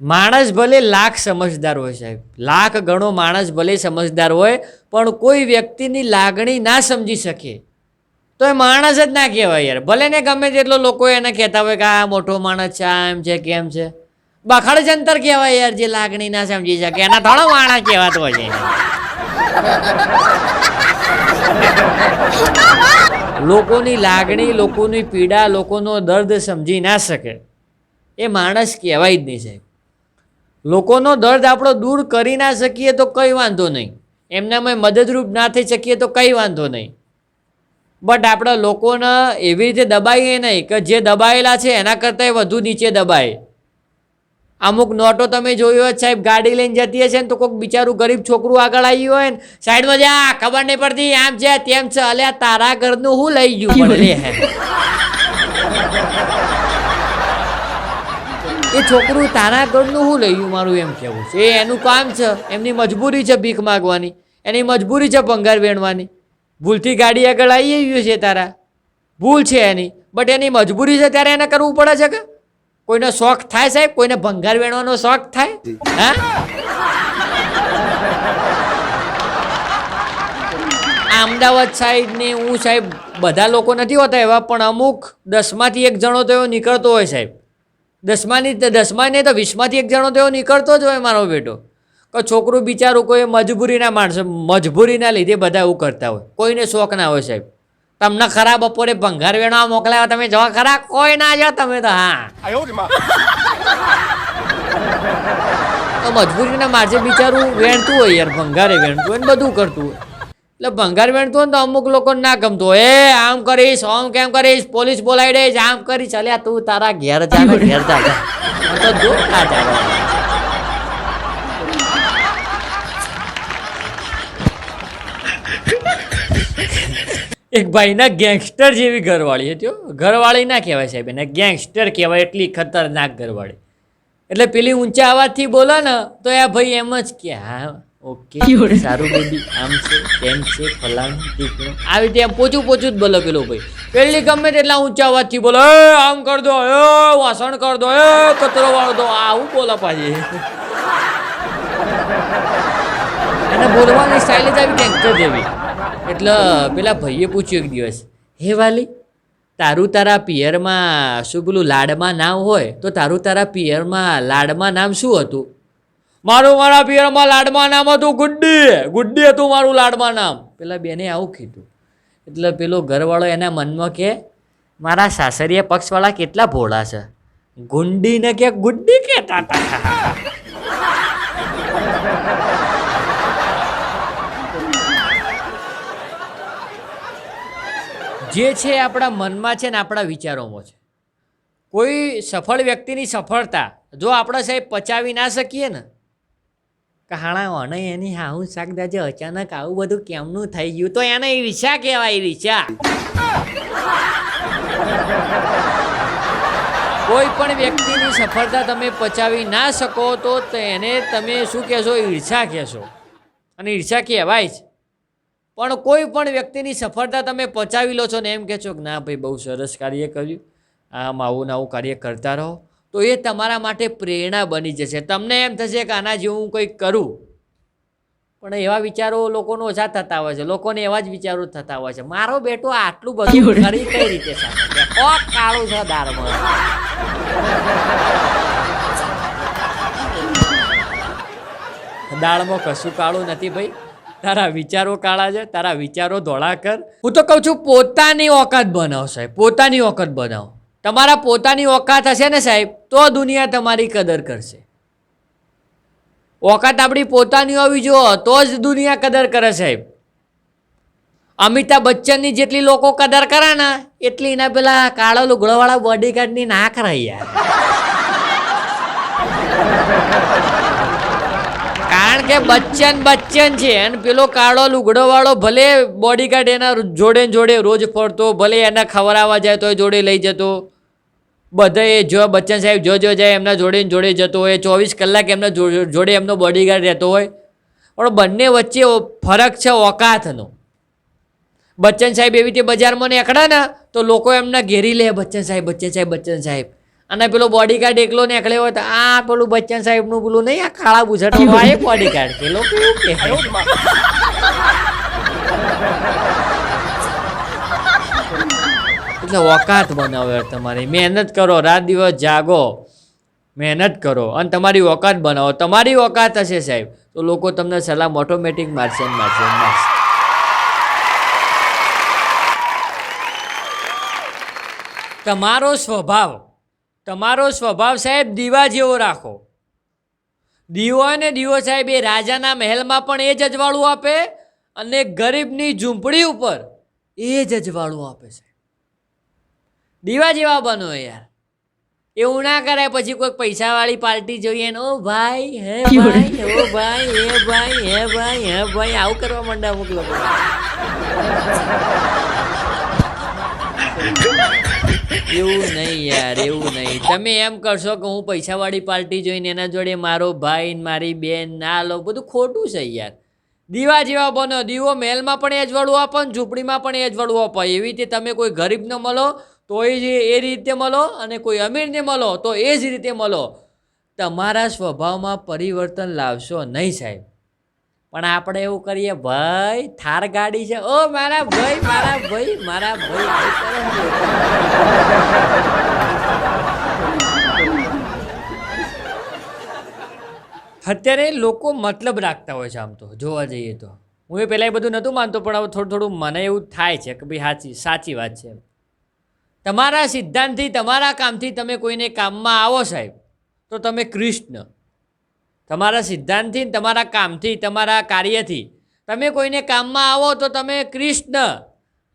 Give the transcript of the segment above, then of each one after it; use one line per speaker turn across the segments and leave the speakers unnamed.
માણસ ભલે લાખ સમજદાર હોય સાહેબ, લાખ ગણો માણસ ભલે સમજદાર હોય, પણ કોઈ વ્યક્તિની લાગણી ના સમજી શકે. તો એ માણસ જ ના કહેવાય યાર, ભલે ને ગમે તેટલો લોકો એને કહેતા હોય કે આ મોટો માણસ છે, આ એમ છે, કેમ છે. બખડ જંતર કહેવાય યાર, જે લાગણી ના સમજી શકે, એના થોડો માણસ કહેવાતો હોય છે. લોકોની લાગણી, લોકોની પીડા, લોકોનો દર્દ સમજી ના શકે. એ માણસ કહેવાય જ નહીં સાહેબ. લોકોનો દર્દ આપણો દૂર કરી ના શકીએ તો કંઈ વાંધો નહીં. એમને અમે મદદરૂપ ના થઈ શકીએ તો કંઈ વાંધો નહીં. બટ આપણે લોકોને એવી રીતે દબાઈએ નહીં કે જે દબાયેલા છે એના કરતાંય વધુ નીચે દબાય. અમુક નોટો તમે જોયું હોય સાહેબ ગાડી લઈને જતી હશે ને તો કોઈક બિચારું ગરીબ છોકરું આગળ આવ્યું હોય ને સાઈડમાં જા ખબર નહીં પડતી આમ છે તેમ છે. અલ્યા તારા ઘરનું હું લઈ ગયું? હે. એ છોકરું તારા ઘરનું હું લઈ ગયું? મારું એમ કહેવું છે. એ એનું કામ છે. એમની મજબૂરી છે ભીખ માગવાની. એની મજબૂરી છે ભંગાર વેણવાની. ભૂલથી ગાડી આગળ આવી ગયું છે તારા. ભૂલ છે એની. બટ એની મજબૂરી છે ત્યારે એને કરવું પડે છે કે? કોઈનો શોખ થાય સાહેબ? કોઈને ભંગાર વેણવાનો શોખ થાય? હા? અમદાવાદ અમદાવાદ સાઈડની હું સાહેબ બધા લોકો નથી હોતા એવા પણ અમુક દસમાંથી એક જણો તો એવો નીકળતો હોય સાહેબ. દસમાની દસમાને તો વીસમાંથી એક જણો તો એવો નીકળતો જ હોય મારો બેટો. કે છોકરું બિચારું કોઈ મજબૂરીના માણસો મજબૂરીના લીધે બધા એવું કરતા હોય. કોઈને શોખ ના હોય સાહેબ. તમને ખરા બપોરે ભંગાર વેણવા મોકલાયા તમે જવા ખરા? કોઈ ના જાઓ તમે તો હા. તો મજબૂરીના માર્ગે બિચારું વેણતું હોય યાર ભંગારે વેણતું હોય ને બધું કરતું હોય. એટલે ભંગાર વેણતું હોય ને તો અમુક લોકોને ના ગમતું એ આમ કરીશ આમ કેમ કરીશ પોલીસ બોલાવી દઈશ આમ કરીશ. અલ્યા તું તારા ઘેર જા ઘેર જા. જા. તો જો ના જાવા. એક ભાઈના ગેંગસ્ટર જેવી ઘરવાળી હતી ઘરવાળી ના કહેવાય સાહેબ એને. ગેંગસ્ટર કહેવાય એટલી ખતરનાક ઘરવાળી. એટલે પેલી ઊંચા અવાજથી બોલે ને તો એ ભાઈ એમ જ કે હા ઓકે, સારું બેબી આમ છે તેમ છે, ફલાણ ટીકણું આવી રીતે પોચું પોચું જ બોલો પેલો ભાઈ. પેલી ગમે તેટલા ઊંચા અવાજથી બોલો, એ, આમ કર દો, એ, વાસણ કર દો, એ, કચરો વાળો દો. આવું બોલો પાછી. અને બોલવાની સ્ટાઇલ જ આવી ગેંગસ્ટર જેવી. એટલે પેલા ભાઈએ પૂછ્યું એક દિવસ, હે વાલી, તારું તારા પિયરમાં શું પેલું લાડમાં નામ હોય? તો તારું તારા પિયરમાં લાડમાં નામ શું હતું? મારું મારા પિયરમાં લાડમા નામ હતું ગુડ્ડી. ગુડ્ડી હતું મારું લાડમા નામ. પેલા બેને આવું કીધું. એટલે પેલો ઘરવાળો એના મનમાં કે, મારા સાસરીય પક્ષવાળા કેટલા ભોળા છે? ગુંડીને કે, ગુડ્ડી કહેતા હતા. જે છે આપણા મનમાં છે ને આપણા વિચારોમાં છે. કોઈ સફળ વ્યક્તિની સફળતા જો આપણે સાહેબ પચાવી ના શકીએ ને કે હાણા અને એની હાઉ શાકભાજી અચાનક આવું બધું કેમનું થઈ ગયું? તો એને ઈર્ષા કહેવાય ઈર્ષા કોઈ પણ વ્યક્તિની સફળતા તમે પચાવી ના શકો, તો એને તમે શું કહેશો? ઈર્ષા કહેશો. અને ઈર્ષા કહેવાય જ. પણ કોઈ પણ વ્યક્તિની સફળતા તમે પચાવી લો છો ને એમ કહેશો કે, ના ભાઈ, બહુ સરસ કાર્ય કર્યું. આમ આવું ને આવું કાર્ય કરતા રહો. તો એ તમારા માટે પ્રેરણા બની જશે. તમને એમ થશે કે આના જેવું હું કંઈક કરું. પણ એવા વિચારો લોકોનો ઓછા થતા હોય છે. લોકોને એવા જ વિચારો થતા હોય છે. મારો બેટો આટલું બધું કરી કઈ રીતે કાળું છે દાળમાં દાળમાં કશું કાળું નથી ભાઈ. તારા વિચારો કાળા છે. તારા વિચારો ધોળા કર. હું તો કહું છું પોતાની ઓકાત બનાવ સાહેબ પોતાની ઓકાત બનાવો. તમારા પોતાની ઓકાત હશે ને સાહેબ, તો દુનિયા તમારી કદર કરશે. ઓકાત આપણી પોતાની હોવી જો તો જ દુનિયા કદર કરે સાહેબ. અમિતાભ બચ્ચનની જેટલી લોકો કદર કરે ને એટલી એના પેલા કાળા લુગડાવાળા બોડીગાર્ડની ના કરાય યાર. કારણ કે બચ્ચન બચ્ચન છે અને પેલો કાળો લુગડો વાળો ભલે બોડીગાર્ડ એના જોડે જોડે રોજ ફરતો, ભલે એના ખવડાવવા જાય તો એ જોડે લઈ જતો. બધા એ જો બચ્ચન સાહેબ જો જો જાય એમના જોડે જોડે જતો હોય, ચોવીસ કલાક એમના જોડે એમનો બોડીગાર્ડ રહેતો હોય. પણ બંને વચ્ચે ફરક છે ઓકાતનો. બચ્ચન સાહેબ એવી રીતે બજારમાં નીકળે ને તો લોકો એમના ઘેરી લે, બચ્ચન સાહેબ બચ્ચન સાહેબ બચ્ચન સાહેબ. અને પેલો બોડીગાર્ડ એકલો નીકળે હોય તો આ પેલું બચ્ચન સાહેબનું પેલું નહીં, આ કાળા બુઝટ આ એ બોડીગાર્ડ કે લોકો કહે એટલે ઓકાત બનાવો તમારી. મહેનત કરો, રાત દિવસ જાગો. મહેનત કરો અને તમારી ઓકાત બનાવો. તમારી ઓકાત હશે સાહેબ. તો લોકો તમને સલામ ઓટોમેટિક મારશે મારશે મારશે. તમારો સ્વભાવ તમારો સ્વભાવ સાહેબ દીવા જેવો રાખો. દીવો અને દીવો સાહેબ એ રાજાના મહેલમાં પણ એ જ અજવાળું આપે અને ગરીબની ઝૂંપડી ઉપર એ જ અજવાળું આપે છે. દીવા જેવા બનો યાર. એવું ના કરાય પછી કોઈ પૈસાવાળી પાર્ટી જોઈએ ને ઓ ભાઈ હે ભાઈ ઓ ભાઈ હે ભાઈ હે ભાઈ હે ભાઈ. આવું કરવા માંડ્યા અમુક લોકો. એવું નહીં યાર, એવું નહીં. તમે એમ કરશો કે હું પૈસાવાળી પાર્ટી જોઈને એના જોડે મારો ભાઈ મારી બેન ના લો બધું ખોટું છે યાર. દીવા જેવા બનો, દીવો મહેલમાં પણ એ અજવાળું આપો ને ઝૂંપડીમાં પણ એ જ વળવો આપો. એવી રીતે તમે કોઈ ગરીબને મળો તો એ જ એ રીતે મળો અને કોઈ અમીરને મળો, તો એ જ રીતે મળો. તમારા સ્વભાવમાં પરિવર્તન લાવશો નહીં સાહેબ. પણ આપણે એવું કરીએ, ભાઈ, થાર ગાડી છે. ઓ, મારા ભાઈ મારા ભાઈ મારા ભાઈ. અત્યારે લોકો મતલબ રાખતા હોય છે આમ તો, જોવા જઈએ તો. હું એ પહેલાં એ બધું નહોતું માનતો, પણ હવે થોડું થોડું મને એવું થાય છે કે ભાઈ સાચી સાચી વાત છે તમારા સિદ્ધાંતથી, તમારા કામથી તમે કોઈને કામમાં આવો સાહેબ, તો તમે કૃષ્ણ. તમારા સિદ્ધાંતથી તમારા કામથી, તમારા કાર્યથી. તમે કોઈને કામમાં આવો તો તમે કૃષ્ણ.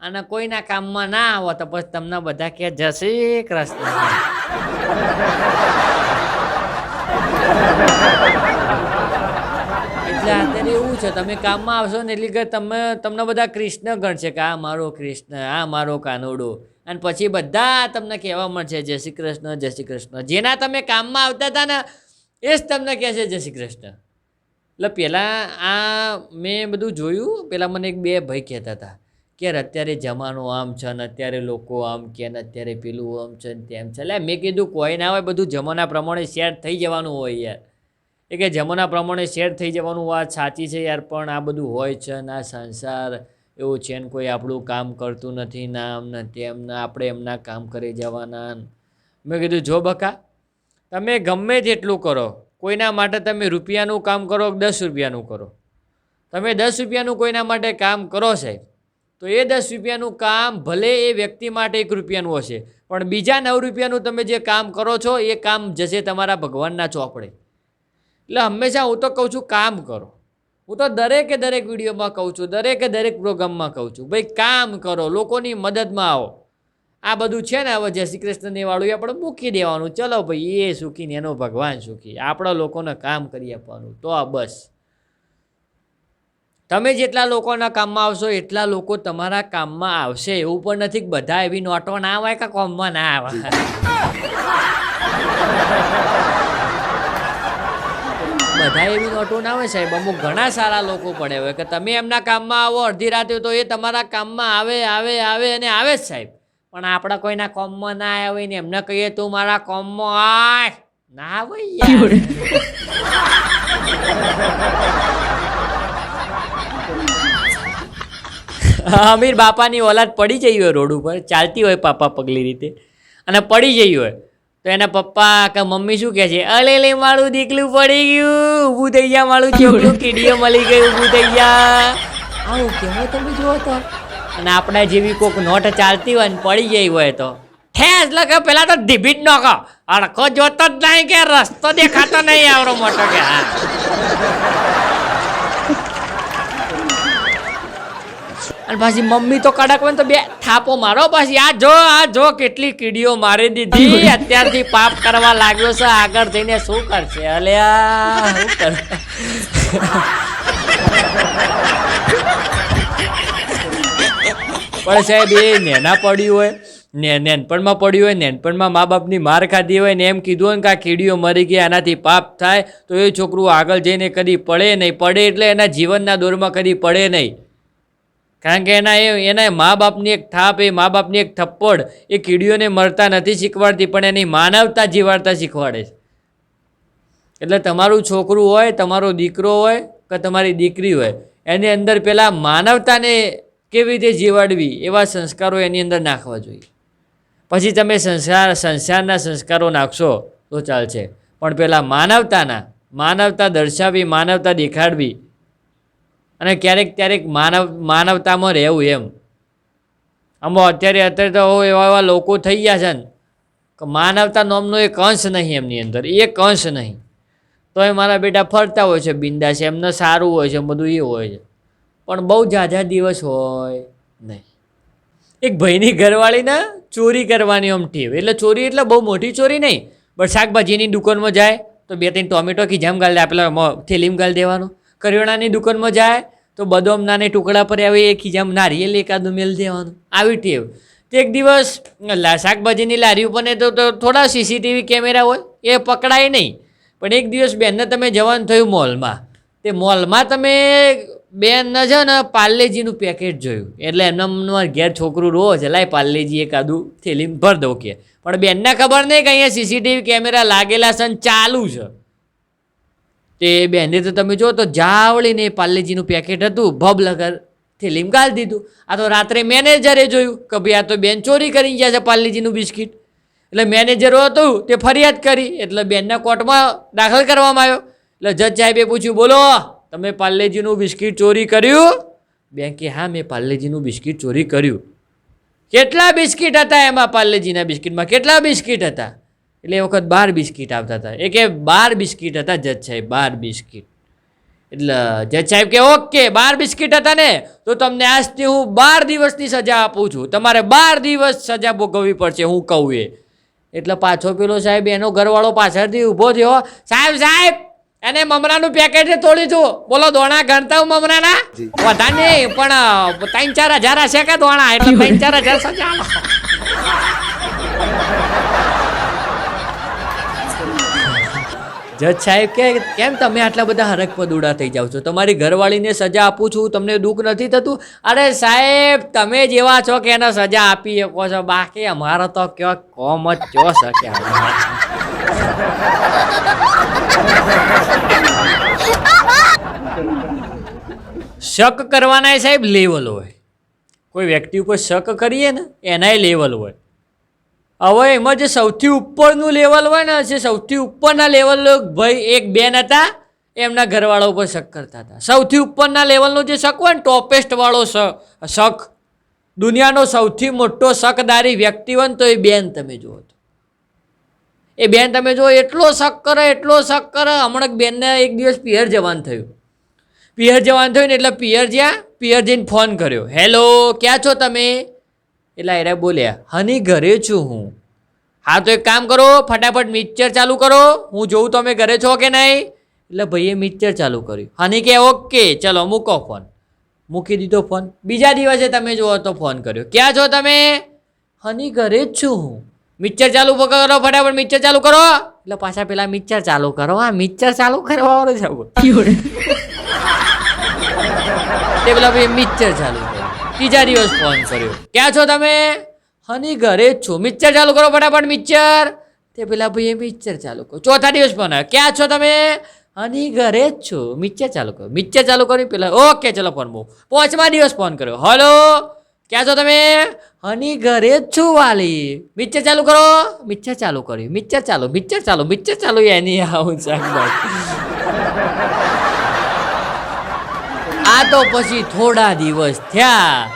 અને કોઈના કામમાં ના આવો તો પછી તમને બધા કે શ્રી કૃષ્ણ. એટલે અત્યારે એવું છે, તમે કામમાં આવશો ને એટલે કે તમે, તમને બધા કૃષ્ણ ગણશે કે, આ મારો કૃષ્ણ, આ મારો કાનોડો. અને પછી બધા તમને કહેવા મળશે જય શ્રી કૃષ્ણ, જય શ્રી કૃષ્ણ. જેના તમે કામમાં આવતા હતા ને એ જ તમને કહે છે જય શ્રી કૃષ્ણ. એટલે પહેલાં આ મેં બધું જોયું, પહેલાં મને એક બે ભાઈ કહેતા હતા કે અત્યારે જમાનો આમ છે ને, અત્યારે લોકો આમ કે ને, અત્યારે પેલું આમ છે ને, તેમ છે. એટલે મેં કીધું, કોઈ ના હોય, બધું જમાના પ્રમાણે શેર થઈ જવાનું હોય યાર. એ કે જમાના પ્રમાણે શેર થઈ જવાનું વાત સાચી છે યાર, પણ આ બધું હોય છે ને, આ સંસાર એવું છે ને, કોઈ આપણું કામ કરતું નથી ના, આમ ને તેમ ને, આપણે એમના કામ કરી જવાના મેં કીધું, જો બકા તમે ગમે તેટલું કરો, કોઈના માટે તમે રૂપિયાનું કામ કરો દસ રૂપિયાનું કરો. તમે દસ રૂપિયાનું કોઈના માટે કામ કરો સાહેબ, તો એ દસ રૂપિયાનું કામ ભલે એ વ્યક્તિ માટે એક રૂપિયાનું હશે, પણ બીજા નવ રૂપિયાનું તમે જે કામ કરો છો, એ કામ જશે તમારા ભગવાનના ચોપડે. એટલે હંમેશા હું તો કહું છું, કામ કરો. હું તો દરેકે દરેક વિડીયોમાં કહું છું, દરેકે દરેક પ્રોગ્રામમાં કહું છું, ભાઈ કામ કરો, લોકોની મદદમાં આવો. આ બધું છે ને હવે જય શ્રી કૃષ્ણને વાળું આપણે મૂકી દેવાનું. ચલો ભાઈ, એ સુખી ને એનો ભગવાન સુખી. આપણા લોકોને કામ કરી આપવાનું. તો આ બસ. તમે જેટલા લોકોના કામમાં આવશો, એટલા લોકો તમારા કામમાં આવશે. એવું પણ નથી કે બધા એવી નોટો ના આવે કે કોમમાં ના આવે. બધા એવી નોટો ના આવે સાહેબ. અમુક ઘણા સારા લોકો પડે હોય કે તમે એમના કામમાં આવો, અડધી રાતે તો એ તમારા કામમાં આવે આવે આવે અને આવે જ સાહેબ. પણ આપણે કોઈના કોમમાં ના આવ્યા હોય ને એમને કહીએ તું મારા કોમમાં આય. ના ભાઈ અમીર બાપાની ઓલાદ પડી જઈ હોય રોડ ઉપર ચાલતી હોય પાપા પગલી રીતે. અને પડી જઈ હોય. તો એના પપ્પા કે મમ્મી શું કહે છે? અલે લે મારું દીકલું પડી ગયું. ઊભું થઈ ગયા મારું છોકરું. કીડીઓ મળી ગયું ઊભું થઈ ગયા આવું કેવો તમે જોવો તો. અને આપણે જેવી કોક નોટ ચાલતી હોય ને પડી ગઈ હોય તો. ઠેસ લગે પેલા તો ધીબી જ ન કહો. અડખો જોતો જ નહીં કે રસ્તો દેખાતો નહીં આવડો મોટો કે હા. અને પાછી મમ્મી તો કડક હોય તો બે થાપો મારો પાછી. આ જો આ જો કેટલી કીડીઓ મારી દીધી. અત્યારથી પાપ કરવા લાગ્યો છે. આગળ જઈને શું કરશે? અલ્યા, શું કર? પણ સાહેબ, એ નેના પડ્યું હોય, ને નેનપણમાં પડ્યું હોય, નેનપણમાં મા બાપની માર ખાધી હોય, ને એમ કીધું હોય ને કે આ કીડીઓ મરી ગઈ આનાથી પાપ થાય, તો એ છોકરું આગળ જઈને કદી પડે નહીં. પડે એટલે એના જીવનના દોરમાં કદી પડે નહીં. કારણ કે એના એ, એના મા બાપની એક થાપ, એ મા બાપની એક થપ્પડ, એ કીડીઓને મરતા નથી શીખવાડતી, પણ એની માનવતા જીવાડતા શીખવાડે છે. એટલે તમારું છોકરું હોય, તમારો દીકરો હોય, કે તમારી દીકરી હોય, એની અંદર પહેલાં માનવતાને કેવી રીતે જીવાડવી એવા સંસ્કારો એની અંદર નાખવા જોઈએ. પછી તમે સંસાર, સંસારના સંસ્કારો નાખશો તો ચાલશે. પણ પહેલાં માનવતાના, માનવતા દર્શાવી માનવતા દેખાડવી અને ક્યારેક ક્યારેક માનવ, માનવતામાં રહેવું એમ. આમાં અત્યારે અત્યારે તો એવા એવા લોકો થઈ ગયા છે ને માનવતા નોમનો એક અંશ નહીં એમની અંદર, એક અંશ નહીં. તો એ મારા બેટા ફરતા હોય છે, બિંદાસ, એમને સારું હોય છે, બધું એ હોય છે. પણ બહુ ઝાઝા દિવસ હોય. નહીં. એક ભાઈની ઘરવાળીને ચોરી કરવાની આમ ટેવ એટલે ચોરી એટલે બહુ મોટી ચોરી નહીં. પણ શાકભાજીની દુકાનમાં જાય તો બે ત્રણ ટોમેટો ખીજામ ગાળ દે પેલા થેલીમ ગાળ દેવાનું. કરિયાણાની દુકાનમાં જાય તો બદામના ને ટુકડા પર આવે એ ખીજામ નારિયેલ એકાદું મેલ દેવાનું. આવી ટેવ. તો એક દિવસ શાકભાજીની લારી ઉપર તો તો થોડા સીસીટીવી કેમેરા હોય એ પકડાય નહીં. પણ એક દિવસ બેનને તમે જવાનું થયું મોલમાં. તે મોલમાં તમે બેનને છે ને, પાર્લેજીનું પેકેટ જોયું. એટલે એમના ઘેર છોકરું રો છે લાય પાર્લેજી એકાદું થેલી ભર દઉં કે. પણ બેનને ખબર નહીં કે અહીંયા સીસીટીવી કેમેરા લાગેલા છે ને ચાલુ છે. તે બેને તો તમે જો તો જાવળીને પાર્લેજીનું પેકેટ હતું, ભબ લગર થેલીમાં ગાળી દીધું. આ તો રાત્રે મેનેજરે જોયું કે ભાઈ આ તો બેન ચોરી કરી ગયા છે પાર્લેજીનું બિસ્કિટ. એટલે મેનેજરો હતું, તે ફરિયાદ કરી. એટલે બેનના કોર્ટમાં દાખલ કરવામાં આવ્યો. એટલે જજ સાહેબે પૂછ્યું, બોલો તમે પાર્લેજીનું બિસ્કિટ ચોરી કર્યું? બેન કે, હા, મેં પાર્લેજીનું બિસ્કિટ ચોરી કર્યું. કેટલા બિસ્કિટ હતા એમાં પાર્લેજીના બિસ્કિટમાં? કેટલા બિસ્કિટ હતા? એટલે એ વખત બાર બિસ્કિટ આવતા હતા. એ કે, બાર બિસ્કિટ હતા, જજ સાહેબ, બાર બિસ્કિટ. એટલે જજ સાહેબ કે, ઓકે, બાર બિસ્કિટ હતા ને, તો તમને આજથી હું બાર દિવસની સજા આપું છું. તમારે બાર દિવસ સજા ભોગવવી પડશે, હું કહું એ. એટલે પાછો પેલો સાહેબ, એનો ઘરવાળો પાછળથી ઊભો થયો. સાહેબ સાહેબ એને મમરાનું પેકેટ તોડી છું. બોલો દોણા ગણતા હું મમરાના? વધારે નહીં પણ ત્રણ ચાર હજાર હશે કે દોણા? એટલે ત્રણ ચાર હજાર સજા જજ સાહેબ કે, કેમ તમે આટલા બધા હરકપદ ઉડા થઈ જાઓ છો? તમારી ઘરવાળીને સજા આપું છું, તમને દુઃખ નથી થતું? અરે સાહેબ, તમે જેવા છો કે એને સજા આપી શકો છો. બાકી અમારો તો કયો કોમ જ કયો શકે. શક કરવાના સાહેબ લેવલ હોય. કોઈ વ્યક્તિ ઉપર શક કરીએ ને, એનાય લેવલ હોય. હવે એમાં જે સૌથી ઉપરનું લેવલ હોય ને જે સૌથી ઉપરના લેવલ ભાઈ એક બેન હતા, એમના ઘરવાળા ઉપર શક કરતા હતા. સૌથી ઉપરના લેવલનો જે શક હોય ને ટોપેસ્ટ વાળો શ- શક. દુનિયાનો સૌથી મોટો શકદારી વ્યક્તિ હોય તો એ બેન તમે જુઓ તો. એ બેન તમે જુઓ, એટલો શક કરે, એટલો શક કરે, હમણાં બેનને એક દિવસ પિયર જવાન થયું. પિયર જવાન થયું ને, એટલે પિયર જ્યાં પિયર જઈને ફોન કર્યો. હેલો, ક્યાં છો તમે? એટલે એરા બોલ્યા હની ઘરે છું હું. હા તો એક કામ કરો ફટાફટ મિક્સર ચાલુ કરો. હું જોઉં તમે ઘરે છો કે નહીં. એટલે ભાઈએ મિક્સર ચાલુ કર્યું. હની કે ઓકે ચલો મૂકો ફોન. મૂકી દીધો ફોન. બીજા દિવસે તમે જુઓ તો ફોન કર્યો. ક્યાં છો તમે? હની ઘરે જ છું હું. મિક્સર ચાલુ કરો ફટાફટ મિક્સર ચાલુ કરો. એટલે પાછા પેલા મિક્સર ચાલુ કરો. હા મિક્સર ચાલુ કરવા વાળો છે. તે પેલા ભાઈ મિક્સર ચાલુ ત્રીજા દિવસ ફોન કર્યો. ક્યાં છો તમે? હની ઘરે જ છો. મિક્સર ચાલુ કરો ફટાફટ મિક્સર તે પેલા ભાઈએ મિક્સર ચાલુ કરો ચોથા દિવસ ફોન ક્યાં છો તમે? હની ઘરે જ છો. મિક્સર ચાલુ કરો. મિક્સર ચાલુ કરી પેલા ઓકે, ચલો ફોન બહુ પાંચમા દિવસ ફોન કર્યો. હલો ક્યાં છો તમે? હની ઘરે જ છું, વાલી. મિક્સર ચાલુ કરો. મિક્સર ચાલુ કર્યું. મિક્સર ચાલુ મિક્સર ચાલુ મિક્સર ચાલુ, એની આવું શાકભાજી આ તો પછી થોડા દિવસ થયા.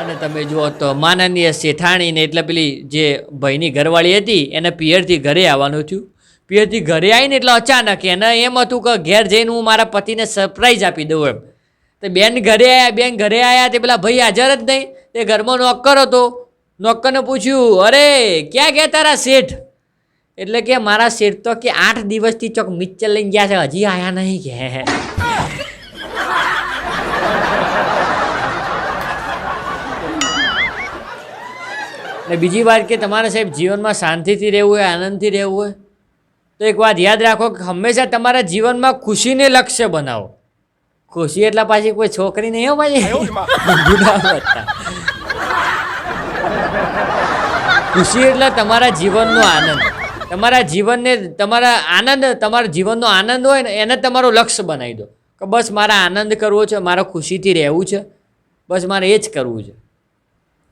અને તમે જુઓ તો માનનીય શેઠાણીને એટલે પેલી જે ભાઈની ઘરવાળી હતી, એને પિયરથી ઘરે આવવાનું થયું. પિયરથી ઘરે આવીને એટલે અચાનક એને એમ હતું કે ઘેર જઈને હું મારા પતિને સરપ્રાઈઝ આપી દઉં એમ. તો બેન ઘરે આવ્યા બેન ઘરે આવ્યા તે પેલા ભાઈ હાજર જ નહીં. તે ઘરમાં નોકર હતો નોકરને પૂછ્યું, અરે, ક્યાં ગયા તારા શેઠ? એટલે કે મારા શેઠ તો કે આઠ દિવસથી ચોક મિક્સર લઈને ગયા છે. હજી આયા નહીં કે. ને બીજી વાત કે તમારે સાહેબ જીવનમાં શાંતિથી રહેવું હોય આનંદથી રહેવું હોય તો એક વાત યાદ રાખો કે હંમેશા તમારા જીવનમાં ખુશીને લક્ષ્ય બનાવો. ખુશી એટલા પાછી કોઈ છોકરી નહીં હો પાછી. ખુશી એટલે તમારા જીવનનો આનંદ. તમારા જીવનને તમારા આનંદ તમારા જીવનનો આનંદ હોય ને એને તમારો લક્ષ્ય બનાવી દો. કે બસ મારે આનંદ કરવો છે મારા ખુશીથી રહેવું છે બસ મારે એ જ કરવું છે.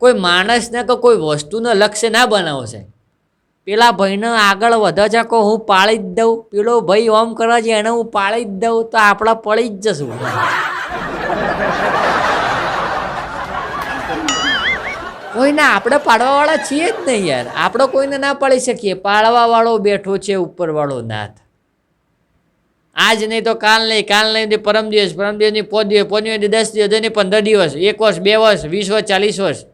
કોઈ માણસને કે કોઈ વસ્તુને લક્ષ્ય ના બનાવો છે પેલા ભાઈને આગળ વધે છે કે હું પાળી જ દઉં. પેલો ભાઈ ઓમ કરે છે, એને હું પાળી જ દઉં તો આપણા પડી જ જશું. કોઈને આપણે પાડવાવાળા છીએ જ નહીં યાર. આપણે કોઈને ના પાડી શકીએ. પાડવાવાળો બેઠો છે ઉપરવાળો નાથ. આજ નહીં તો કાલ નહીં કાલ નહીં પરમ દિવસ, પરમ દિવસની પોત દિવસ, પોત દિવસની દસ દિવસ, પંદર દિવસ, એક વર્ષ, બે વર્ષ, વીસ વર્ષ, ચાલીસ વર્ષ.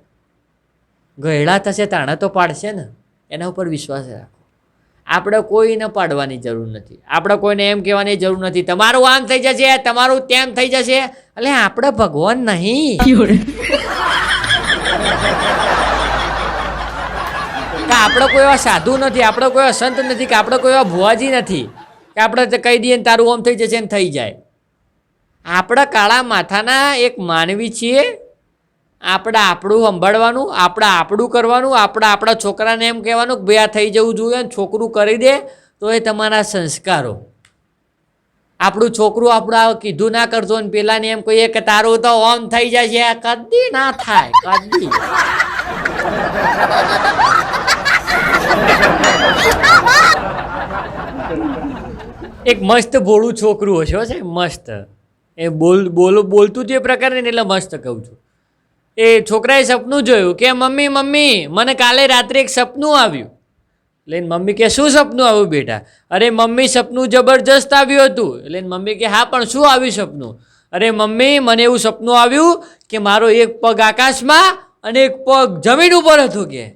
ગયડા થશે, તાણે તો પાડશે ને. એના ઉપર વિશ્વાસ રાખો. આપણે કોઈને પાડવાની જરૂર નથી. આપણે કોઈને એમ કહેવાની જરૂર નથી, તમારું આમ થઈ જશે, તમારું તેમ થઈ જશે. એટલે આપણે ભગવાન નહીં. કે આપણે કોઈ એવા સાધુ નથી, આપણે કોઈ એવા સંત નથી, કે આપણે કોઈ એવા ભુવાજી નથી, કે આપણે કહી દઈએ તારું આમ થઈ જશે ને થઈ જાય. આપણે કાળા માથાના એક માનવી છીએ આપણે આપણું સંભાળવાનું, આપણા આપણું કરવાનું, આપણા આપણા છોકરાને એમ કહેવાનું કે ભાઈ, આ થઈ જવું જોઈએ ને છોકરું કરી દે, તો એ તમારા સંસ્કારો. આપણું છોકરું આપણે કીધું ના કરજો ને પેલાને એમ કહીએ કે તારું તો ઓમ થઈ જશે કદી ના થાય, કદી. એક મસ્ત ભોળું છોકરું હશે સાહેબ, મસ્ત. એ બોલ બોલ, બોલતું જ એ પ્રકારે એટલે મસ્ત કહું છું. એ છોકરાએ સપનું જોયું કે, મમ્મી મમ્મી, મને કાલે રાત્રે એક સપનું આવ્યું. એટલે મમ્મી કે, શું સપનું આવ્યું બેટા? અરે, મમ્મી સપનું જબરજસ્ત આવ્યું હતું. એટલે મમ્મી કે, હા, પણ શું આવ્યું સપનું? અરે, મમ્મી, મને એવું સપનું આવ્યું કે, મારો એક પગ આકાશમાં અને એક પગ જમીન ઉપર હતું કે.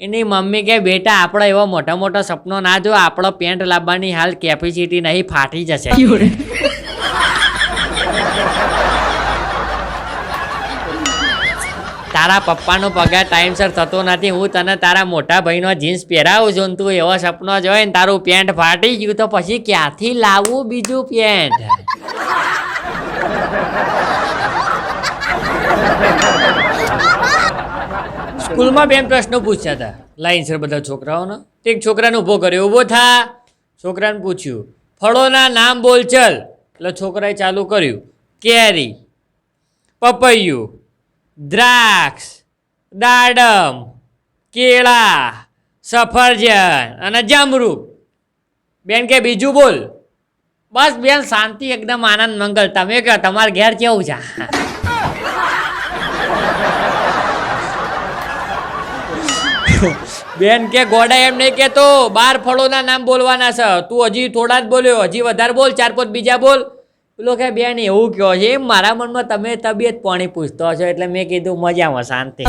એની મમ્મી કે, બેટા, આપણા એવા મોટા મોટા સપનો ના જો, આપણો પેન્ટ લાવવાની હાલ કેપેસિટી નહીં, ફાટી જશે. તારા પપ્પાનો પગાર ટાઈમસર થતો નથી, હું તને તારા મોટા ભાઈનો જીન્સ પહેરાવું છું તું એવો સપનો જોઈ ને તારું પેન્ટ ફાટી ગયું તો પછી ક્યાંથી લાવવું બીજું પેન્ટ? સ્કૂલમાં બેન પ્રશ્નો પૂછ્યા હતા. લાઈનસર બધા છોકરાઓનો. એક છોકરાને ઊભો કર્યો, ઊભો થા. છોકરાને પૂછ્યું, ફળોના નામ બોલ ચલ. એટલે છોકરાએ ચાલુ કર્યું, કેરી. પપૈયું દ્રાક્ષ, દાડમ, કેળા, સફરજન અને જમરૂપ બેન કે બીજું બોલ. બસ બેન, શાંતિ એકદમ આનંદ મંગલ. તમે કહો, તમારા ઘેર કેવું છે? બેન કે ગોડા એમ નહીં કેતો, બાર ફળોના નામ બોલવાના છે. તું હજી થોડા જ બોલ્યો. હજી વધારે બોલ, ચાર પાંચ બીજા બોલ. પેલો કે બેન એવું કહો છે? એમ મારા મનમાં તમે તબિયત પાણી પૂછતો છો એટલે મેં કીધું મજામાં શાંતિ.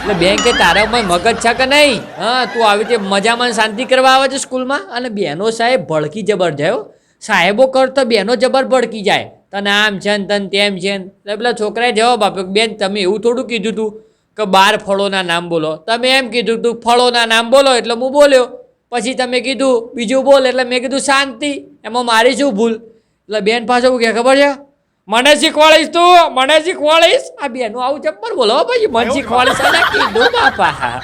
એટલે બેન કે તારામાં મગજ છે કે નહીં? હા તું આવી રીતે મજામાં શાંતિ કરવા આવે છે સ્કૂલમાં? અને બેનો સાહેબ ભડકી જબર જાય. સાહેબો કરતો બેનો જબર ભડકી જાય. તને આમ છે ને તને તેમ છે ને. એટલે પેલા છોકરાએ જવાબ આપ્યો બેન તમે એવું થોડું કીધું તું કે બાર ફળોના નામ બોલો. તમે એમ કીધું તું ફળોના નામ બોલો. એટલે હું બોલ્યો. પછી તમે કીધું બીજું બોલ એટલે મેં કીધું શાંતિ. એમાં મારી શું ભૂલ? એટલે બેન પાસે એવું કે ખબર છે? મને શીખવાડીશ તું મને શીખવાડીશ. આ બેનું આવું ચપ્પર બોલો પછી મને શીખવાડીશ એટલે કીધું બાપા.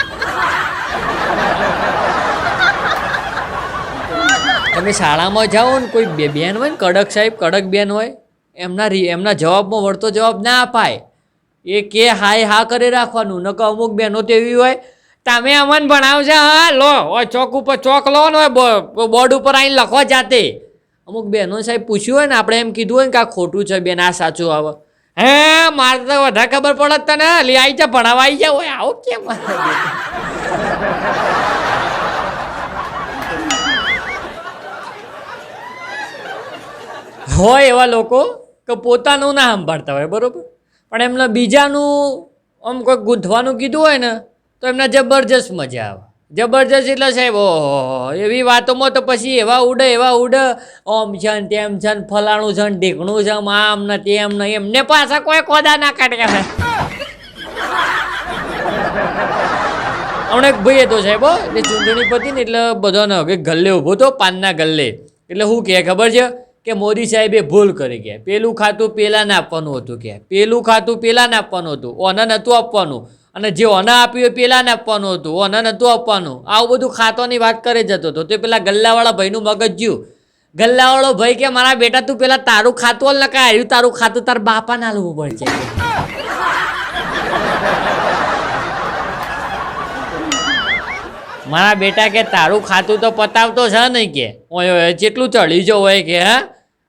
તમે શાળામાં જાઓ ને કોઈ બે બેન હોય ને કડક સાહેબ કડક બેન હોય એમના એમના જવાબમાં વળતો જવાબ ના અપાય. એ કે હાય હા કરી રાખવાનું. નકર અમુક બેનો તેવી હોય તમે અમને ભણાવજો, હા, લો હોય ચોક ઉપર ચોક લો ને બોર્ડ ઉપર આવીને લખો જાતે. અમુક બહેનો સાહેબ પૂછ્યું હોય ને, આપણે એમ કીધું હોય ને કે આ ખોટું છે, બેન, આ સાચું આવે હે, મારે તો વધારે ખબર પડે તને, લે આવી જા ભણાવવા આવી જાવ હોય આવું કેમ? હોય એવા લોકો કે પોતાનું ના સંભાળતા હોય, બરોબર? પણ એમને બીજાનું, આમ કોઈ ગૂંથવાનું કીધું હોય ને તો એમને જબરજસ્ત મજા આવે. જબરજસ્ત એટલે સાહેબ, ઓહો, એવી વાતોમાં તો પછી એવા ઉડે એવા ઉડે, ઓમ છે ને તેમ છે ને ફલાણું છે ને ઢીકણું છે, આમ ને તેમ ને એમને પાછા કોઈ કોદા ના કાઢ્યા હમણાં એક ભાઈ હતો સાહેબ એટલે ચૂંટણી પતી ને એટલે બધાને હવે ગલ્લે ઊભો હતો, પાનના ગલ્લે. એટલે શું કહે ખબર છે? કે મોદી સાહેબે ભૂલ કરી ગયા પેલું ખાતું પેલાને આપવાનું હતું કે. પેલું ખાતું પેલાને આપવાનું હતું. ઓનન નહોતું આપવાનું. અને જે અન આપ્યું એ પેલાને આપવાનું હતું અન નહોતું આપવાનું. આવું બધું ખાતોની વાત કરે જતો હતો. તે પેલા ગલ્લાવાળા ભાઈનું મગજ જ્યું ગલ્લાવાળો ભાઈ કે, મારા બેટા, તું પેલા તારું ખાતું હાલ નકા આવ્યું તારું ખાતું તાર બાપાને હાલવું પડશે. મારા બેટા કે, તારું ખાતું તો પતાવતો છે નહીં કે? ઓય ઓય જેટલું ચડી જો હોય કે, હા?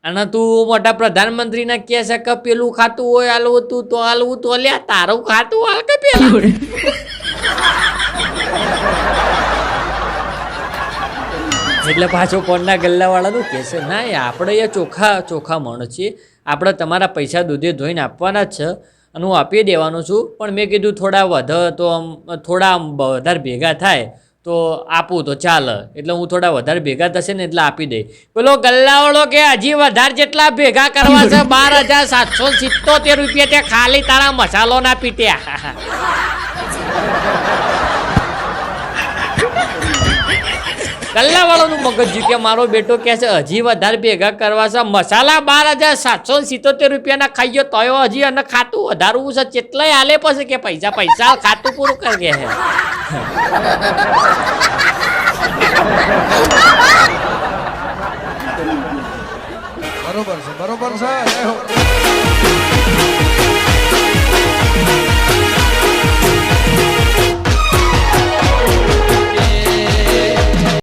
અને તું મોટા પ્રધાનમંત્રીના કહેશે કે પેલું ખાતું હોય હાલવું તું તો હાલવું તો લ્યા તારું ખાતું હાલ કે પેલું? એટલે પાછો ફોનના ગલ્લાવાળાનું કહે છે ના આપણે એ ચોખા ચોખા મણ છીએ. આપણે તમારા પૈસા દૂધે ધોઈને આપવાના જ છે અને હું આપી દેવાનો છું. પણ મેં કીધું થોડા વધ તો આમ થોડા વધારે ભેગા થાય. તો આપું તો ચાલે, એટલે હું થોડા વધારે ભેગા થશે ને એટલે આપી દઈ પેલો ગલ્લાવાળો કે હજી વધારે જેટલા ભેગા કરવા છે, બાર હજાર સાતસો સિત્તોતેર રૂપિયા ત્યાં ખાલી તારા મસાલો ના પીટ્યા. ગલ્લાવાળાનું મગજ કે મારો બેટો કહે છે, હજી વધારે ભેગા કરવા છે. મસાલા બાર હજાર સાતસો સિત્તોતેર રૂપિયાના ખાઈ ગયો, તોય હજી અને ખાતું વધારવું છે. કેટલાય હાલે પછી કે પૈસા પૈસા ખાતું પૂરું કરી દે છે.
બરોબર છે બરોબર છે.